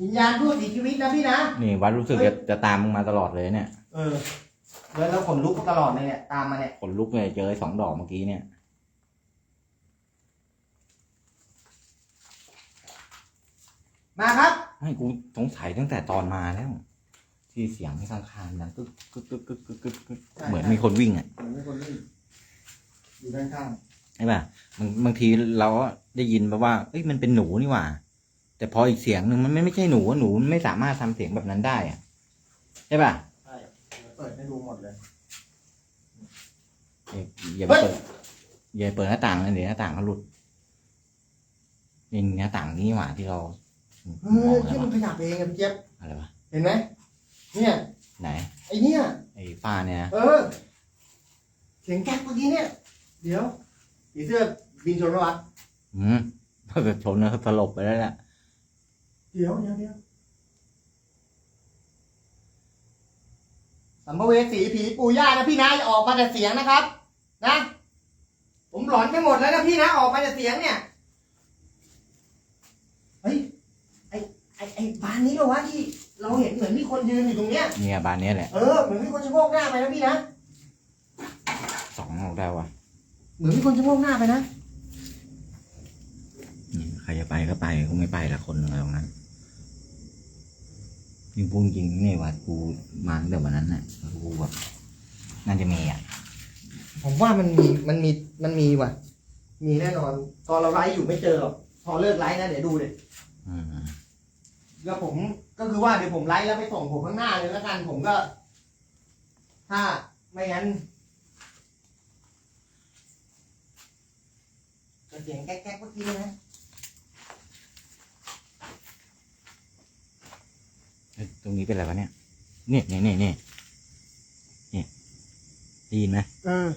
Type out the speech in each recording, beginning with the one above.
วิญญาณผู้เสียชีวิตนะพี่นะ นี่วัดรู้สึกจะจะตามมึงมาตลอดเลยเนี่ยเออแล้วแล้วขนลุกตลอดเลยเนี่ยตามมาเนี่ยขนลุกเลยเจอไอ้สองดอกเมื่อกี้เนี่ย มาครับ ให้กูสงสัยตั้งแต่ตอนมาแล้ว ที่เสียงที่ข้างๆดังกึกกึกกึกกึกกึกกึกกึกใช่ เหมือนมีคนวิ่งอะเหมือนมีคนวิ่งอยู่ด้านข้างใช่ป่ะบางบางทีเราก็ได้ยินแบบว่าเอ้ยมันเป็นหนูนี่หว่า แต่พออีกเสียงหนึ่งมันไม่ไม่ใช่หนูอะหนูมันไม่สามารถทำเสียงแบบนั้นได้อะใช่ป่ะใช่เดี๋ยวเปิดให้ดูหมดเลยเอ้ยอย่าไปเฮ้ยเปิดอย่าไปเปิดหน้าต่างนะเดี๋ยวหน้าต่างเขาหลุดนี่หน้าต่างนี่หว่าที่เราเอมอองอะไรที่มันวะขยับเองอะพี่เจี๊ยบอะไรวะเห็นไหมเนี่ย ไหนไอเนี่ยไอ้ฝ้าเนี่ยนะเออเสียงแก๊กเมื่อกี้เนี่ย เดี๋ยวผีเสื้อบินชนรถอืมถ้าเกิดชนแล้วสลบไปแล้วแหละ เดี๋ยวเดี๋ยวเดี๋ยวสัมภเวสีผีปู่ย่านะพี่นะอย่าออกมาแต่เสียงนะครับ นะ ผมหลอนไปหมดแล้วนะพี่นะออกมาแต่เสียงเนี่ยเฮ้ยไอไอไอบ้านนี้เหรอวะที่ เราเห็นเหมือนมีคนยืนอยู่ตรงเนี้ยเนี่ยบานเนี้ยแหละเออเหมือนมีคนชะโงกหน้าไปนะพี่นะสองออกได้วะเหมือนมีคนชะโงกหน้าไปนะอืมใครจะไปก็ไปกูไม่ไปละคนอะไรตรงนั้น จริงพูดจริงนี่วัดกูมาตั้งแต่วันนั้นน่ะกูแบบน่าจะมีอะ ผมว่ามันมีมันมีมันมีว่ะ มีแน่นอน ตอนเราไลฟ์อยู่ไม่เจอหรอกพอเลิกไลฟ์นะเดี๋ยวดูเลยอืมแล้วผมก็คือว่าเดี๋ยวผมไลฟ์แล้วไปส่งผมข้างหน้าเลยแล้วกัน ผมก็ ถ้าไม่งั้นก็เสียงแก๊กๆเมื่อกี้นะ เฮ้ย ตรงนี้เป็นอะไรวะเนี่ยเนี่ยเนี่ยเนี่ยเนี่ยเนี่ยได้ยินไหมเออ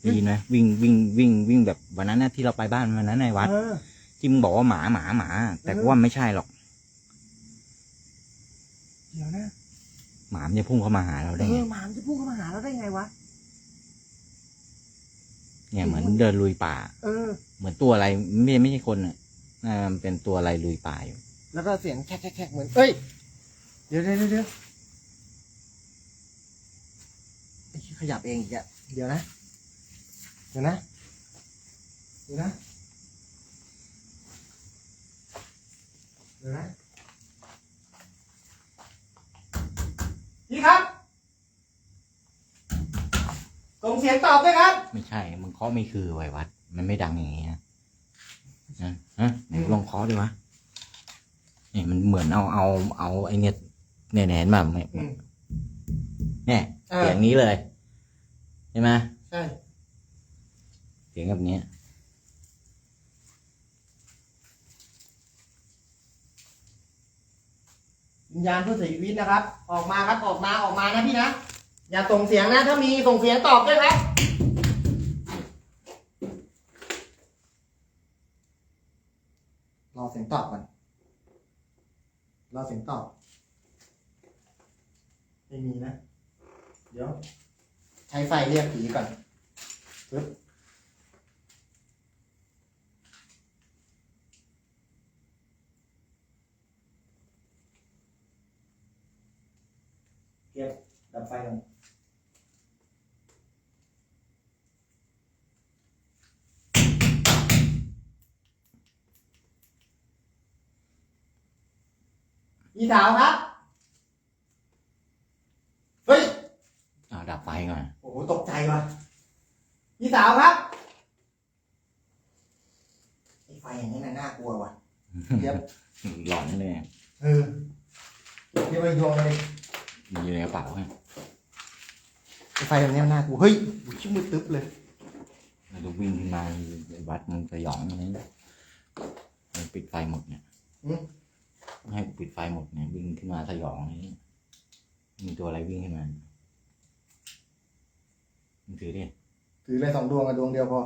ได้ยินไหมวิ่งวิ่งวิ่งวิ่งแบบวันนั้นนะที่เราไปบ้านวันนั้นในวัดเออ ที่มึงบอกว่าหมาหมาหมา แต่กูว่าไม่ใช่หรอก เดี๋ยวนะหมามันจะพุ่งเข้ามาหาเราเอได้ไงอหมามันจะพุ่งเข้ามาหาเราได้ไงวะ เนี่ยเหมือนเดินลุยป่า เออ เหมือนตัวอะไรไม่ไม่ใช่คนอะน่ามันเป็นตัวอะไรลุยป่าอยู่แล้วก็เสียงแคกแคกๆๆเหมือน เอ้ย เดี๋ยวเดี๋ยวเดี๋ยวไอ้ขี้ขยับเองอีกอะเดี๋ยวนะ เดี๋ยวนะ เดี๋ยวนะ เดี๋ยวนะ พี่ครับส่งเสียงตอบด้วยครับ ไม่ใช่ มึงเคาะไม่คือไววัด มันไม่ดังอย่างงี้นะนะฮะไหนลองเคาะดิวะนี่มันเหมือนเอาเอาเอาไอเนี่ย เนี่ยเนี่ยเห็นแบบอืม เนี่ยเออ เสียงนี้เลยใช่ไหมใช่เสียงแบบนี้วิญญาณผู้เสียชีวิตนะครับ ออกมาครับออกมาออกมานะพี่นะ อย่าส่งเสียงนะถ้ามีส่งเสียงตอบด้วยครับ รอเสียงตอบก่อนรอเสียงตอบ ไม่มีนะ เดี๋ยว ใช้ไฟเรียกผีก่อนปึ๊บเก็บดับไฟก่อนพี่สาวครับ เฮ้ย อ่าดับไฟ ก่อน โอ้โหตกใจว่ะพี่สาวครับไอ้ไฟอย่างนี้น่ะน่ากลัวว่ะเดี๋ยวหลอนเลยเออเดี๋ยวไปดวงเลยมีอยู่ในกระเป๋าไงไอ้ไฟแบบนี้มันน่ากลัวเฮ้ยโอ้ยชิมืดตึ๊บเลยแล้วก็วิ่งขึ้นมาไอ้วัดมึงสยองอะไรเนี่ยมันปิดไฟหมดเนี่ยอืมให้กูปิดไฟหมดเนี่ยวิ่งขึ้นมาสยองอะไรเนี่ยมีตัวอะไรวิ่งขึ้นมา มึงถือดิถือเลยสองดวงกับดวงเดียวพอ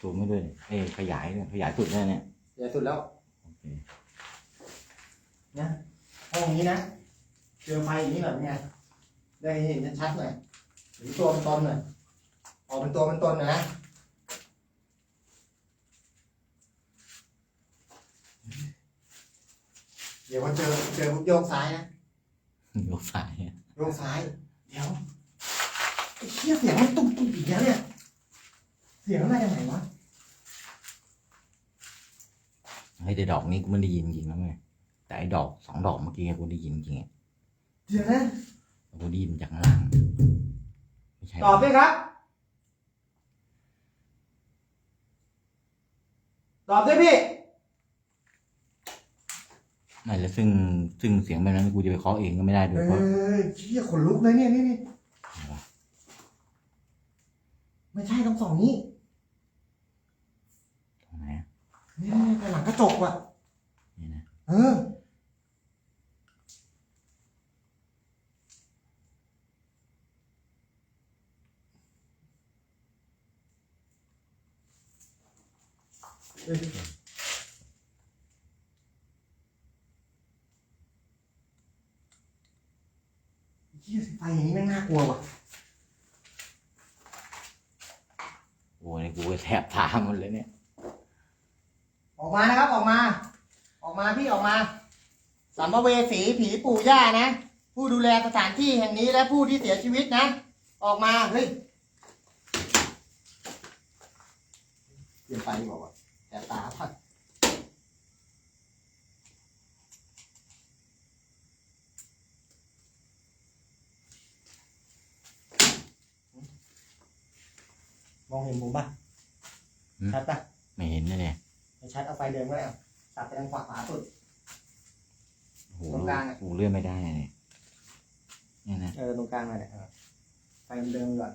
ซูมไม่ด้วยเอ้ยขยายเนี่ยขยายสุดเลยเนี่ยใหญ่สุดแล้วโอเคนะห้องนี้นะเจอไฟอย่างนี้แบบเนี้ยได้เห็นชัดๆหน่อยหรือตัวเป็นตนหน่อยออกเป็นตัวเป็นตนหน่อยนะเดี๋ยวพอเจอเจอปุ๊บโยกซ้ายนะยกสายอะโยกซ้าย เดี๋ยวไอ้เชี่ยเสียงมันตุ้มตุ้มอีกแล้วเนี่ย เสียงอะไรจากไหนวะ เฮ้ยแต่ดอกนี้กูไม่ได้ยินจริงนะเว้ยแต่ไอ้ดอกสองดอกเมื่อกี้กูได้ยินจริงอะเดี๋ยวนะกูได้ยินจากข้างล่างไม่ใช่ตอบด้วยครับ ตอบด้วยพี่ ไม่แล้วซึ่งซึ่งเสียงแบบนั้นกูจะไปเคาะเองก็ไม่ได้ด้เอวยเพราะอเชี่ยขนลุกเลยเนี่ยนี่นี่ ไม่ใช่ต้องสองนี้ตรงไหนอะนี่ไปหลังกระจกว่ะ นี่นะเออ เอ้ยเหี้ยไฟอย่างนี้แม่งน่ากลัวว่ะ โอ้ยกูแทบตาหมดเลยเนี่ย ออกมานะครับออกมา ออกมาพี่ออกมาสัมภเวสีผีปู่ย่านะ ผู้ดูแลสถานที่แห่งนี้และผู้ที่เสียชีวิตนะ ออกมาเฮ้ยเปลี่ยนไปบอกว่าแต่ตาพัด องเห็นผมปะชัดปะไม่เห็นเลยเนี่ยไม่ชัดเอาไฟเดินก็ได้เอาตัดไปทางขวาขวาสุด โอ้โหตรงกลางอะกูเลื่อนไม่ได้เลยเนี่ยนะเออตรงกลางมาเนี่ยเออไฟมันเดิมก่อน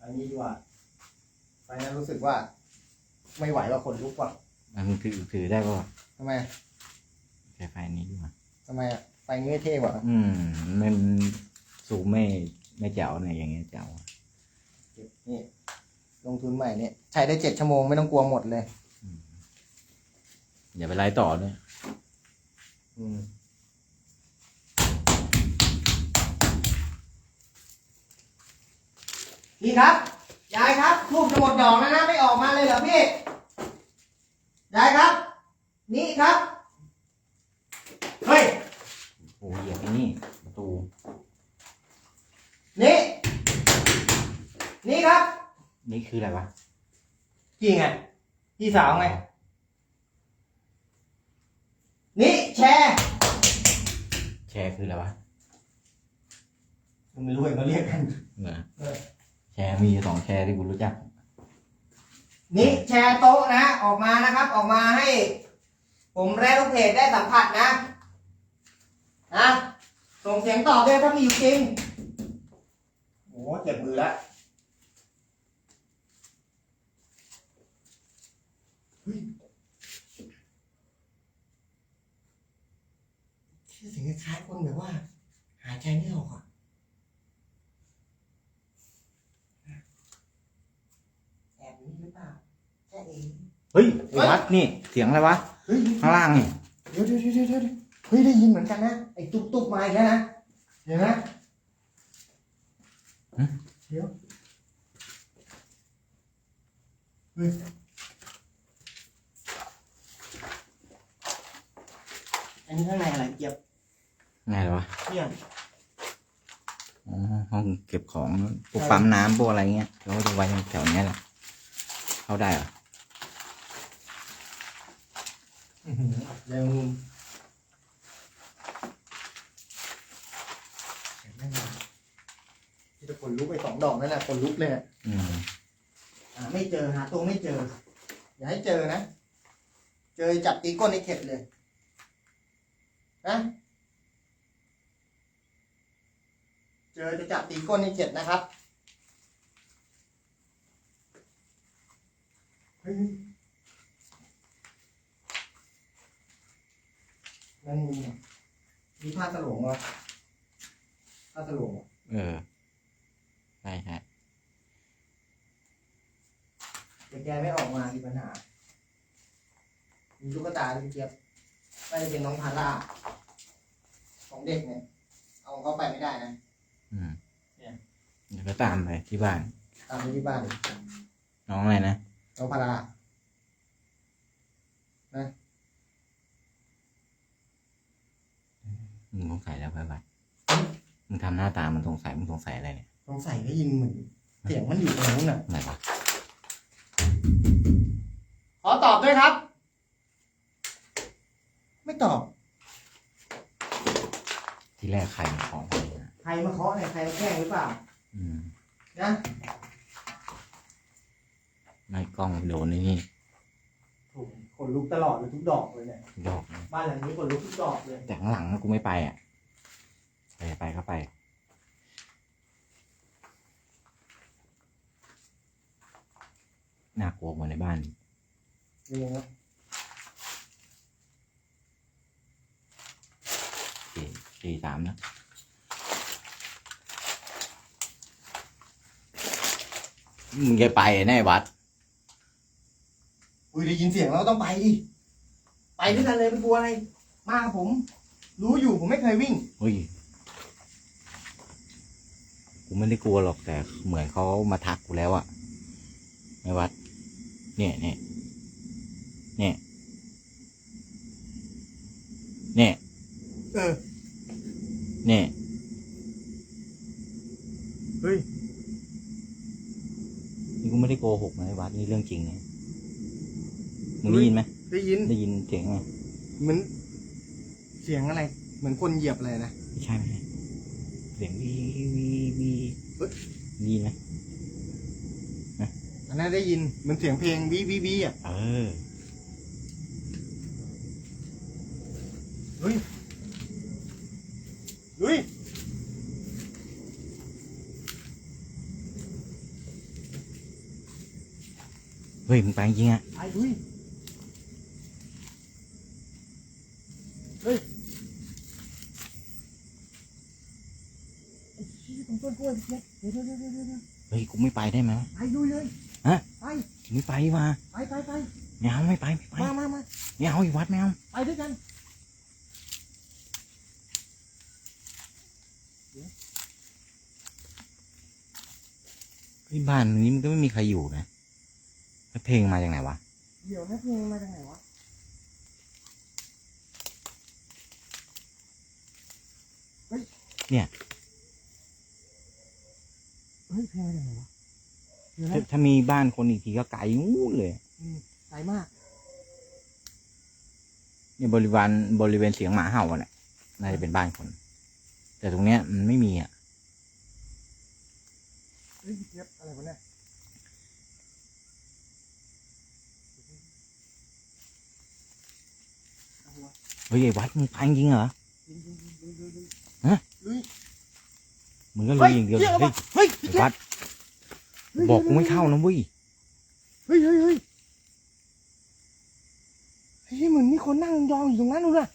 อันนี้ดีกว่าไฟนั้นรู้สึกว่า ไม่ไหวว่าคนลุกว่ะมันถือถือได้ป่ะทำไมใช้ไฟนี้ดีกว่าทำไมอะไฟนี้ไม่เท่กว่า อืมมันสูงไม่ไม่เจ๋วเนี่ยอย่างเงี้ยเจ๋วนี่ ลงทุนใหม่เนี่ยใช้ได้เจ็ดชั่วโมงไม่ต้องกลัวหมดเลย อย่าไปไล่ต่อด้วย อืมพี่ครับ ยายครับทูบจะหมดดอกแล้วนะ ไม่ออกมาเลยเหรอพี่ ยายครับ นี่ครับ เฮ้ย โอ้ยเหยียบไอ้นี่ประตู นี่ นี่ครับ นี่คืออะไรวะพี่ไงพี่สาวไง นี่แชร์แชร์คืออะไรวะผมไม่รู้เองเขาเรียกกันเหรอเออ แชร์มีสองแชร์ที่กูรู้จัก นี่แชร์โต๊ะนะ ออกมานะครับ ออกมาให้ ผมและลูกเพจได้สัมผัสนะนะส่งเสียงตอบด้วยถ้ามีอยู่จริงโอ้เจ็บมือแล้วเฮ้ยที่เสียง คล้ายๆคนแบบว่า หายใจไม่ออกอะแอบอยู่นี่หรือเปล่าแค่เองเฮ้ยไอ้วัดนี่เสียงอะไรวะ เฮ้ยข้างล่างนี่ เดี๋ยวเดี๋ยวเดี๋ยวเดี๋ยวเฮ้ยได้ยินเหมือนกันนะไอ้ตุ๊บตุ๊บมาอีกแล้วนะเห็นไหมเดี๋ยวเฮ้ยอันนี้ข้างในอะไรเกียบ ไงเหรอวะเนี่ย อ๋อห้องเก็บของพวกปั๊มน้ำพวกอะไรเงี้ยเราก็จะไว้แถวเนี้ยแหละเข้าได้เหรออื้อหือเร็วเสียงแม่งมาที่จะขนลุกไปสองดอกนั่นแหละขนลุกเลยอะอืมหาไม่เจอหาตัวไม่เจอ อย่าให้เจอนะ เจอจับตีก้นในเข็ดเลยนะ เจอจะจับตีก้นในเข็ดนะครับเฮ้ยนั่นมีมีผ้าสลวงวะผ้าสลวงวะเออใช่ใช่แต่แกไม่ออกมามีปัญหา มีลูกตาที่เจี๊ยบน่าจะเป็นน้องพาร่าของเด็กเนี่ย เอาเข้าไปไม่ได้นะ อืมเนี่ยเดี๋ยวก็ตามไปที่บ้าน ตามไปที่บ้านเลยน้องอะไรนะ น้องพาร่านะมึงสงสัยแล้วไว้วัดมึงทำหน้าตามันสงสัยมึงสงสัยอะไรเนี่ย สงสัยได้ยินเหมือนเสียงมันอยู่ตรงนู้นน่ะไหนวะขอตอบด้วยครับ ไม่ตอบ ที่แรกใครมาของไปนะ ใครมาเคาะเนี่ยใครมาแกล้งหรือเปล่าอืมนะไม่กล้องโดนไอ้นี่ถูกขนลุกตลอดเลยทุกดอกเลยเนี่ยดอกนะบ้านหลังนี้ขนลุกทุกดอกเลยแต่ข้างหลังกูไม่ไปอะไปไปก็ไปน่ากลัวเหมือนในบ้านนี่นะสี่สี่สามนะ มึงจะไปแน่วัด อุ้ยได้ยินเสียงแล้วก็ต้องไปดิ ไปด้วยกันเลยไม่กลัวอะไร มากับผม รู้อยู่ผมไม่เคยวิ่งเฮ้ย กูไม่ได้กลัวหรอกแต่เหมือนเขามาทักกูแล้วอะในวัด เนี่ยเนี่ยเนี่ยเนี่ย เออ นะในวัดนี่เรื่องจริงนะมึงได้ยินไหมได้ยิน ได้ยินเสียงไหมเหมือนเสียงอะไร เหมือนคนเหยียบอะไรนะไม่ใช่ไม่ใช่เสียงวีวีวีเฮ้ยได้ยินไหมอันนั้นได้ยินเหมือนเสียงเพลงบีบีบีอะ เออ เฮ้ย เฮ้ย เฮ้ยมึงไปจริงอะไอ้เฮ้ยเฮ้ยไอ้ชี้ตรงต้นกล้วยเดี๋ยวเดี๋ยวเดี๋ยวเดี๋ยวเดี๋ยวเฮ้ยกูไม่ไปได้ไหมวะไปดูเลยฮะไปไม่ไปมาไปไปไปไม่เอาไม่ไปไม่ไปมามามาไม่เอาอีกวัดไม่เอาไปด้วยกันเฮ้ยบ้านนี้มันก็ไม่มีใครอยู่นะแล้ว เพลงมาจากไหนวะ เดี๋ยวนะเพลงมาจากไหนวะ เฮ้ย เนี่ย เฮ้ยเพลงมาจากไหนวะ เดี๋ยวถ้านะถ้ามีบ้านคนอีกทีก็ไกลงู้นเลย อืมไกลมาก เนี่ยบริวารบริเวณเสียงหมาเห่าอะเนี่ยน่าจะเป็นบ้านคน แต่ตรงเนี้ยมันไม่มีอะ เฮ้ยเทียบอะไรวะเนี่ยเอาวะ เฮ้ยไอ้วัดมึงไปจริงเหรอยิงยิงยิงยิงยิงยิงฮะลุยมึงก็ลุยอย่างเดียวฮ้เลยเฮ้ยไอ้เฮ้ยวัด บอกกูไม่เข้านะเว้ยเฮ้ยเฮ้ยเฮ้ยเฮ้ยเหมือนมีคนนั่งยองอยู่ตรงนั้นดูนะ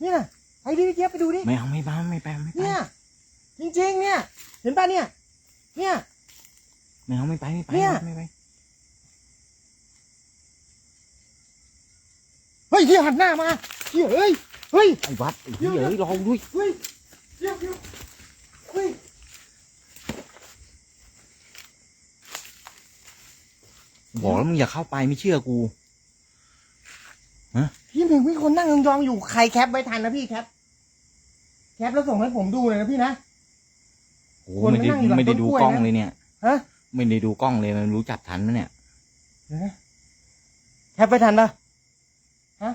เนี่ยไปดิพี่เจี๊ยบไปดูดิไม่เอาไม่ไปไม่ไปไม่ไปเนี่ยจริงๆเนี่ย เห็นป่ะเนี่ย เนี่ยไม่เอาไม่ไปไม่ไปเนี่ยไม่ไป เฮ้ยที่หันหน้ามาเฮ้ยเฮ้ยเฮ้ยไอ้วัดไอ้เหี้ยเอ้ยรอกูด้วยเฮ้ยเดี๋ยวเดี๋ยวเฮ้ยบอกแล้วมึงอย่าเข้าไปไม่เชื่อกูพี่หนึ่งมีคนนั่งยองๆอยู่ใครแคปไว้ทันนะพี่แคปแคปแล้วส่งให้ผมดูเลยนะพี่นะโอ้คนไม่ได้นั่งอยู่หลังไม่ได้ดูต้นกล้วยกล้องนะเลยเนี่ยฮะไม่ได้ดูกล้องเลยมันรู้จักทันไหมเนี่ยเดี๋ยวนะแคปไปทันปะ ฮะ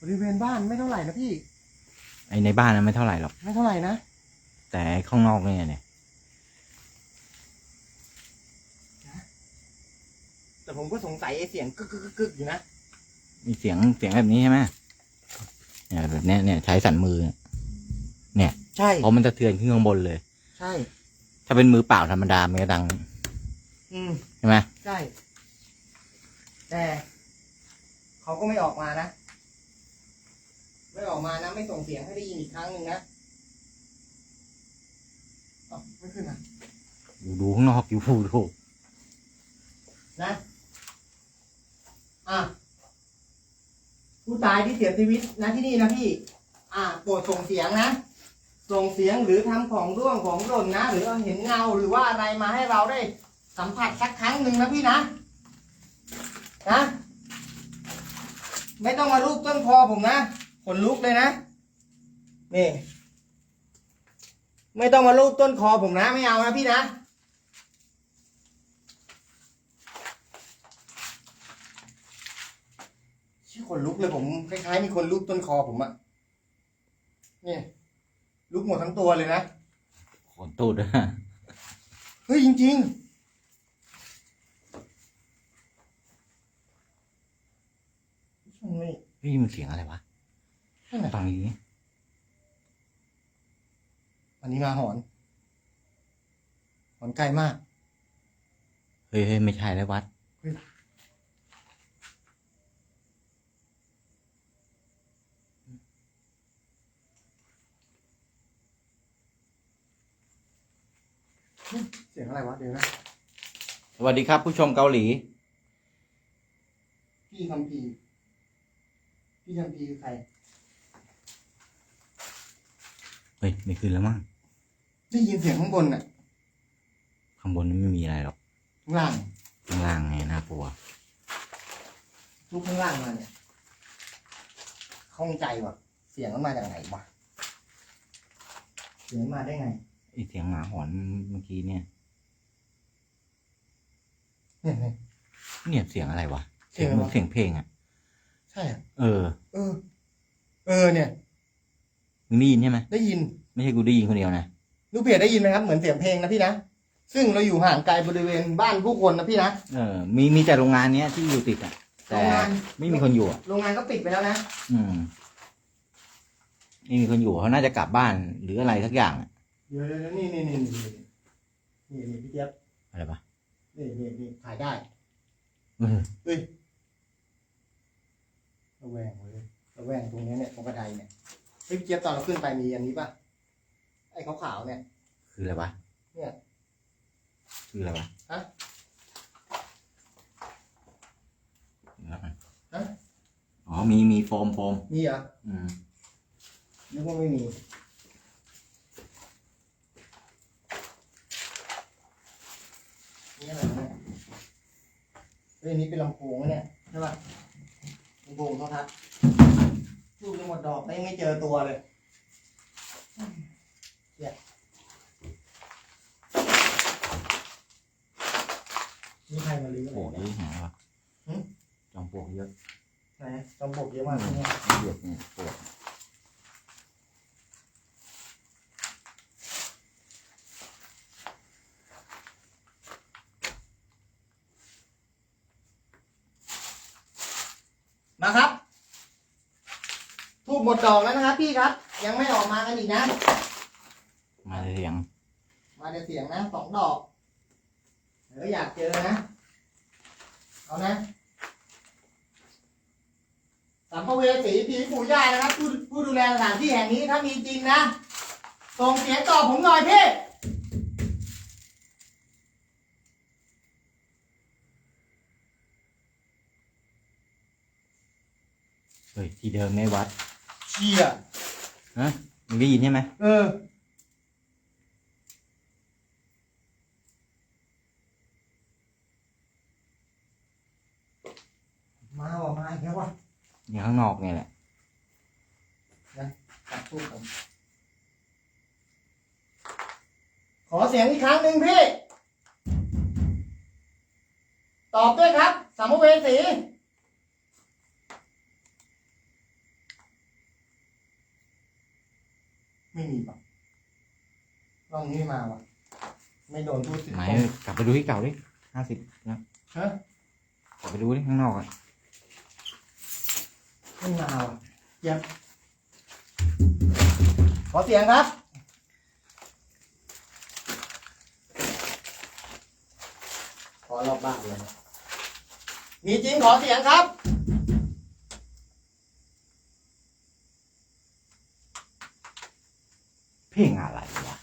บริเวณบ้านไม่เท่าไหร่นะพี่ ไอ้ในบ้านนั้นไม่เท่าไหร่หรอก ไม่เท่าไหร่นะแต่ข้างนอกเนี่ยเนี่ยแต่ผมก็สงสัยไอ้เสียงกึกกึกกึกกึกอยู่นะมีเสียงเสียงแบบนี้ใช่ไหมเนี่ยแบบเนี้ยเนี่ยใช้สันมือเนี่ยใช่เพราะมันจะเทือนขึ้นข้างบนเลย ใช่ ถ้าเป็นมือเปล่าธรรมดามันก็ดัง อืมใช่ไหม ใช่ แต่เขาก็ไม่ออกมานะ ไม่ออกมานะ ไม่ส่งเสียงให้ได้ยินอีกครั้งหนึ่งนะอ้าวไม่ขึ้นอะอยู่ดูข้างนอกอยู่พูดดูนะ อะ ผู้ตายที่เสียชีวิตนะที่นี่นะพี่ อะโปรดส่งเสียงนะ ส่งเสียงหรือทำของร่วงของหล่นนะ หรือเห็นเงาหรือว่าอะไรมาให้เราได้สัมผัสสักครั้งหนึ่งนะพี่นะ นะ ไม่ต้องมารูปต้นคอผมนะขนลุกเลยนะ นี่ ไม่ต้องมาลูบต้นคอผมนะ ไม่เอานะพี่นะ ชื่อขนลุกเลยผมคล้ายๆมีคนลูบต้นคอผมอะนี่ลุกหมดทั้งตัวเลยนะขนตูดด้วยเฮ้ยจริง ๆ ช่วงนี้พี่มันเสียงอะไรวะนั่นน่ะฟังดีดิอันนี้มาหอน หอนไกลมาก เฮ้ยเฮ้ยไม่ใช่แล้ววัดเสียงอะไรวะ เดี๋ยวนะ สวัสดีครับผู้ชมเกาหลี พี่คำพีร์ พี่คำพีร์คือใครเฮ้ยไม่ขึ้นแล้วมั้งได้ยินเสียงข้างบนน่ะ ข้างบนไม่มีอะไรหรอก ข้างล่าง ข้างล่างไงน่ากลัวทุกข้างล่างมาเนี่ยข้องใจว่ะ เสียงมันมาจากไหนวะเสียงมาได้ไงไอเสียงหมาหอนเมื่อกี้เนี่ยเนี่ยเนี่ยเนี่ยเสียงอะไรวะเสียงอะไรวะเสียงเพลงอะ ใช่อะเออเออ เออ เนี่ย มึงได้ยินใช่ไหมได้ยิน ไม่ใช่กูได้ยินคนเดียวนะ ลูกเพจได้ยินไหมครับเหมือนเสียงเพลงนะพี่นะ ซึ่งเราอยู่ห่างไกลบริเวณบ้านผู้คนนะพี่นะ เออ มีมีแต่โรงงานเนี้ยที่อยู่ติดอะ แต่โรงงาน ไม่มีคนอยู่อะ โรงงานก็ปิดไปแล้วนะอืมไม่มีคนอยู่เขาน่าจะกลับบ้านหรืออะไรสักอย่างอะเดี๋ยวเดี๋ยวนี่นี่นี่นี่นี่นี่พี่เจี๊ยบอะไรปะนี่นี่นี่ถ่ายได้ เออเฮ้ย ระแวงเลยระแวงตรงนี้เนี่ยตรงกระไดเนี่ยเฮ้ยพี่เจี๊ยบตอนเราขึ้นไปมีอันนี้ป่ะไอ้ขาวๆเนี่ย คืออะไรวะเนี่ย คืออะไรวะฮะเดี๋ยวก่อนฮะ อ๋อมีมีโฟมโฟมมีเหรออืมนึกว่าไม่มี นี่อะไรวะเนี่ยเฮ้ยอันนี้เป็นลำโพงวะเนี่ยใช่ป่ะ ลำโพงเขาทักลูกจะหมดดอกแต่ยังไม่เจอตัวเลยเนี่ยนี่ใครมาลื้อปวกอะไรเยเนี่ยอะหาวะหึ จอมปลวกเยอะไหนจอมปลวกเยอะมากเลยเนี่ย เยอะเนี่ยปวก มาครับ ทูบหม ดดอกแล้วนะครับพี่ครับ ยังไม่ออกมากันอีกนะ มาเสียง มาเดี๋ยวเสียงนะสองดอกเดี๋ยวอยากเจอนะ เอานะสัมภเวสีผีปู่ย่านะครับ ผู้ผู้ดูแลสถานที่แห่งนี้ถ้ามีจริงนะส่งเสียงตอบผมหน่อยพี่เฮ้ยที่เดิมไม่วัด เชี่ยฮะมึงได้ยินใช่ไหมเออ มาว่ะมาอีกแล้วว่ะอยู่ข้างนอกเนี่ยแหละตัดทูบผมขอเสียงอีกครั้งหนึ่งพี่ ตอบด้วยครับสัมภเวสี ไม่มีป่ะร่องนี้ไม่มาว่ะ ไม่โดนพูดถึงไหนกลับไปดูที่เก่าดิห้าสิบนะฮะกลับไปดูดิข้างนอกอะไม่มาว่ะเยี่ยมขอเสียงครับขอรอบบ้านเลยนะมีจริงขอเสียงครับ เพ ลงอะไรวะ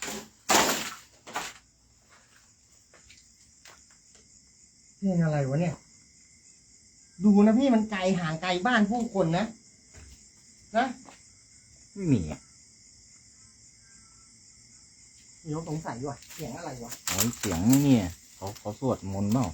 เพลงอะไรวะเนี่ย ดูนะพี่มันไกลห่างไกลบ้านผู้คนนะ นะ ไม่มีอะเดี๋ยวสงสัยว่ะเสียงอะไรวะ โอ้ยเสียงเนี่ยเขาเขาสวดมนต์เปล่า